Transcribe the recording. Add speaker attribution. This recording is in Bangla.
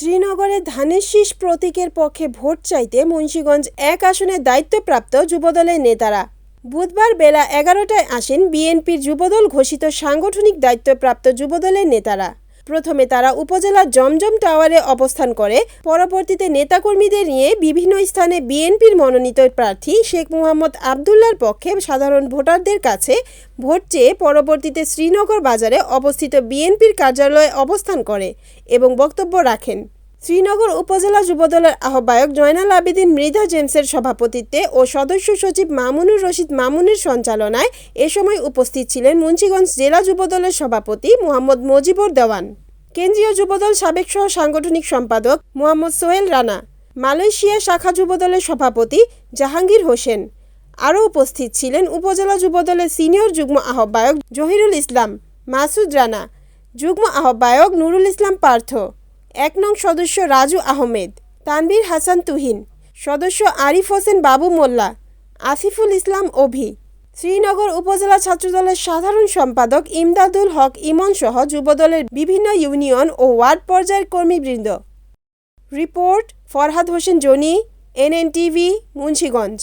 Speaker 1: শ্রীনগরে ধানের শীষ প্রতীকের পক্ষে ভোট চাইতে মুন্সীগঞ্জ এক আসনে দায়িত্বপ্রাপ্ত যুবদলের নেতারা। বুধবার বেলা এগারোটায় আসেন বিএনপির যুবদল ঘোষিত সাংগঠনিক দায়িত্বপ্রাপ্ত যুবদলের নেতারা। প্রথমে তারা উপজেলার জমজম টাওয়ারে অবস্থান করে, পরবর্তীতে নেতাকর্মীদের নিয়ে বিভিন্ন স্থানে বিএনপির মনোনীত প্রার্থী শেখ মোহাম্মদ আবদুল্লার পক্ষে সাধারণ ভোটারদের কাছে ভোট চেয়ে পরবর্তীতে শ্রীনগর বাজারে অবস্থিত বিএনপির কার্যালয়ে অবস্থান করে এবং বক্তব্য রাখেন। শ্রীনগর উপজেলা যুবদলের আহ্বায়ক জয়নাল আবেদিন মৃধা জেমসের সভাপতিত্বে ও সদস্য সচিব মামুনুর রশিদ মামুনের সঞ্চালনায় এ সময় উপস্থিত ছিলেন মুন্সিগঞ্জ জেলা যুবদলের সভাপতি মোহাম্মদ মজিবুর দেওয়ান। কেন্দ্রীয় যুবদল সাবেক সহ সাংগঠনিক সম্পাদক মোহাম্মদ সোহেল রানা, মালয়েশিয়া শাখা যুবদলের সভাপতি জাহাঙ্গীর হোসেন, আরও উপস্থিত ছিলেন উপজেলা যুবদলের সিনিয়র যুগ্ম আহ্বায়ক জহিরুল ইসলাম, মাসুদ রানা, যুগ্ম আহ্বায়ক নুরুল ইসলাম পার্থ, এক নং সদস্য রাজু আহমেদ, তানভীর হাসান তুহিন, সদস্য আরিফ হোসেন বাবু মোল্লা আসিফুল ইসলাম অভি শ্রীনগর উপজেলা ছাত্রদলের সাধারণ সম্পাদক ইমদাদুল হক ইমন সহ যুবদলের বিভিন্ন ইউনিয়ন ও ওয়ার্ড পর্যায়ের কর্মীবৃন্দ। Report, Farhad Hossain, Jony, NNTV, Munshiganj.